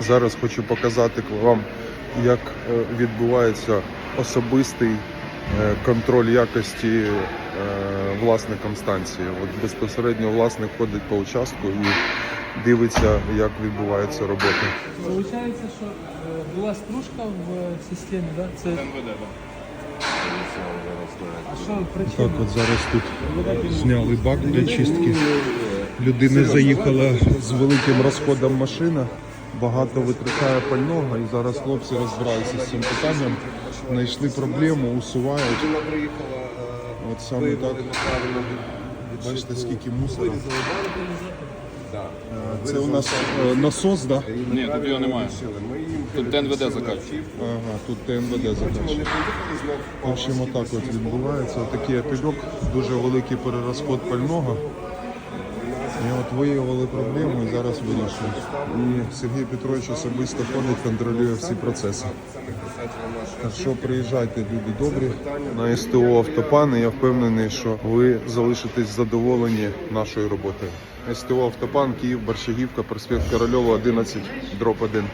Зараз хочу показати вам, як е, відбувається особистий е, контроль якості е, власником станції. От безпосередньо власник ходить по участку і дивиться, як відбувається робота. Получається, що була стружка в системі, да? Це а що Так, от зараз тут зняли бак для чистки. Людина заїхала з великим розходом машина, багато витрачає пального, і зараз хлопці розбираються з цим питанням. Знайшли проблему, усувають. От саме так. Бачите, скільки мусора. Е, Це у нас е, насос, так? Да? Ні, тут його немає. Тут ТНВД закачує. Ага, тут ТНВД закачує. В общем, отак от відбувається. Отакий опільок, дуже великий перерозход пального. І от виявили проблему і зараз вирішують. І Сергій Петрович особисто ходить, контролює всі процеси. Так що приїжджайте, люди добрі, на СТО Автопан, і я впевнений, що ви залишитесь задоволені нашою роботою. СТО Автопан, Київ, Борщагівка, проспект Корольова, 11, дроп 1.